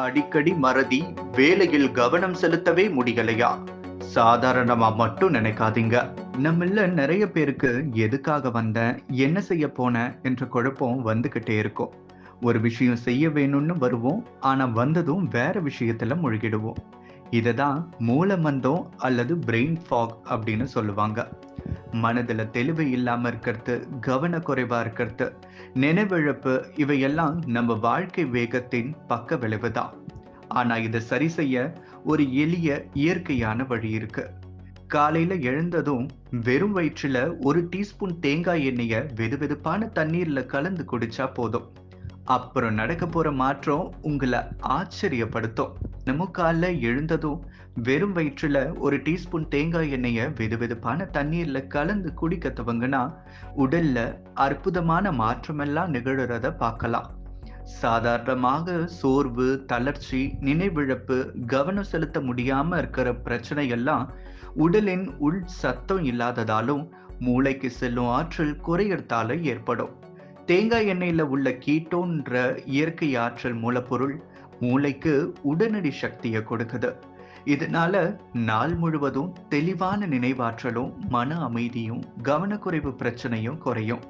அடிக்கடி மறதி வேலையில் கவனம் செலுத்தவே முடியலையா? சாதாரணமா மட்டும் நினைக்காதீங்க. நம்மள நிறைய பேருக்கு எதுக்காக வந்தேன் என்ன செய்ய போனேன் என்ற குழப்பம் வந்துகிட்டே இருக்கும். ஒரு விஷயம் செய்ய வேணும்னு வருவோம் ஆனா வந்ததும் வேற விஷயத்துல முழுகிடுவோம். இததான் மூலமந்தம் அல்லது பிரெயின் ஃபாக் அப்படின்னு சொல்லுவாங்க. மனதுல தெளிவு இல்லாமல் இருக்கிறது கவனக்குறைவாக இருக்கிறது. நினைவிழப்பு இவையெல்லாம் நம்ம வாழ்க்கை வேகத்தின் பக்க விளைவுதான். ஆனா இதை சரி செய்ய ஒரு எளிய இயற்கையான வழி இருக்கு. காலையில எழுந்ததும் வெறும் வயிற்றுல ஒரு டீஸ்பூன் தேங்காய் எண்ணெய வெதுவெதுப்பான தண்ணீர்ல கலந்து குடிச்சா போதும். அப்புறம் நடக்க போற மாற்றம் உங்களை ஆச்சரியப்படுத்தும். நம்ம காலில் எழுந்ததும் வெறும் வயிற்றுல ஒரு டீஸ்பூன் தேங்காய் எண்ணெய வெதுவெதுப்பான தண்ணீர்ல கலந்து குடிக்க துவங்கினா உடல்ல அற்புதமான மாற்றமெல்லாம் நிகழறத பார்க்கலாம். சாதாரணமாக சோர்வு தளர்ச்சி நினைவிழப்பு கவனம் செலுத்த முடியாம இருக்கிற பிரச்சனை எல்லாம் உடலின் உள் சத்தம் இல்லாததாலும் மூளைக்கு செல்லும் ஆற்றல் குறையறதால ஏற்படும். தேங்காய் எண்ணெயில உள்ள கீட்டோன்ற இயற்கை ஆற்றல் மூலப்பொருள் மூளைக்கு உடனடி சக்தியை கொடுக்குது. இதனால நாள் முழுவதும் தெளிவான நினைவாற்றலும் மன அமைதியும் கவனக்குறைவு பிரச்சனையும் குறையும்.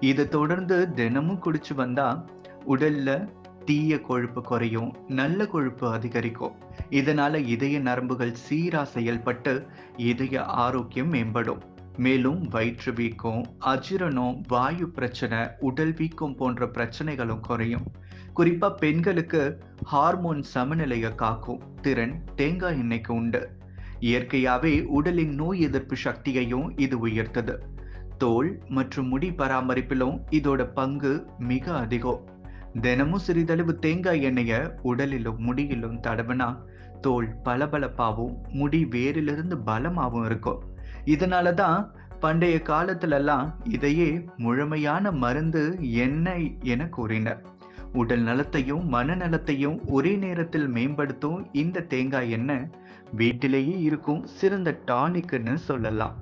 இதை தொடர்ந்து தினமும் குடிச்சு வந்தா உடல்ல தீய கொழுப்பு குறையும் நல்ல கொழுப்பு அதிகரிக்கும். இதனால இதய நரம்புகள் சீரா செயல்பட்டு இதய ஆரோக்கியம் மேம்படும். மேலும் வயிற்று வீக்கம் அஜீரணம் வாயு பிரச்சனை உடல் வீக்கம் போன்ற பிரச்சனைகளும் குறையும். குறிப்பா பெண்களுக்கு ஹார்மோன் சமநிலையை காக்கும் திறன் தேங்காய் எண்ணெய்க்கு உண்டு. இயற்கையாகவே உடலின் நோய் எதிர்ப்பு சக்தியையும் இது உயர்த்தது. தோல் மற்றும் முடி பராமரிப்பிலும் இதோட பங்கு மிக அதிகம். தினமும் சிறிதளவு தேங்காய் எண்ணெயை உடலிலும் முடியிலும் தடவினா தோல் பளபளப்பாகவும் முடி வேரிலிருந்து பலமாகவும் இருக்கும். இதனாலதான் பண்டைய காலத்திலெல்லாம் இதையே முழுமையான மருந்து எண்ணெய் என கூறினர். உடல் நலத்தையும் மனநலத்தையும் ஒரே நேரத்தில் மேம்படுத்தும் இந்த தேங்காய் எண்ணெய் வீட்டிலேயே இருக்கும் சிறந்த டானிக்குன்னு சொல்லலாம்.